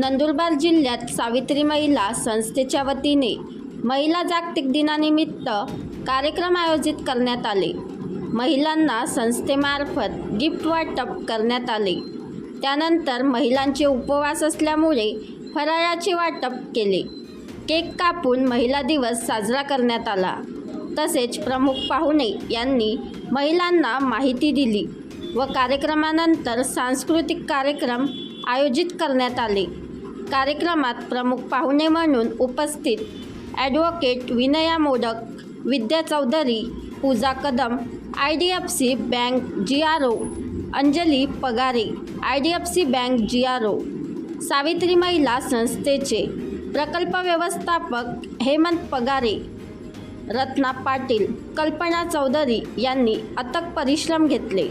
नंदुरबार जिल्ह्यात सावित्री महिला संस्थेच्या वतीने महिला जागतिक दिनानिमित्त कार्यक्रम आयोजित करण्यात आले. महिलांना संस्थेमार्फत गिफ्ट वाटप करण्यात आले. त्यानंतर महिलांचे उपवास असल्यामुळे फराळाचे वाटप केले. केक कापून महिला दिवस साजरा करण्यात आला. तसेच प्रमुख पाहुणे यांनी महिलांना माहिती दिली व कार्यक्रमानंतर सांस्कृतिक कार्यक्रम आयोजित करण्यात आले. कार्यक्रमात प्रमुख पाहुणे म्हणून उपस्थित advocate Vinaya Modak Vidya Chaudhari Pooja Kadam I D F C bank G R O Anjali Pagare I D F C bank G R O Savitri महिला संस्थेचे प्रकल्प व्यवस्थापक हेमंत पगारे रत्ना पाटील कल्पना चौधरी यांनी अथक परिश्रम घेतले.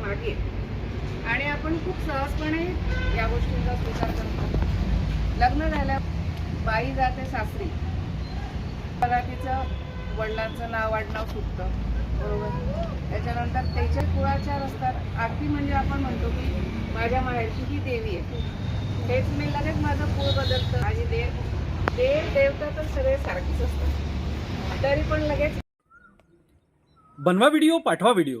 मागे आणि आपण खूप सहजपणे या गोष्टींचा स्वीकार करतो. लग्न झाल्या बाई जाते सासरी. तिचं वडिलांचं नाव आडनाव सुटतं. बरोबर? त्याच्यानंतर त्याच्या कुळाचार असतात. आरती म्हणजे आपण म्हणतो की माझ्या माहेरची ही देवी आहे. तेच मी लगेच माझं कुळ बदलतं. माझी देव देव देवता तर सगळे सारखीच असतात. तरी पण लगेच बनवा व्हिडिओ पाठवा व्हिडिओ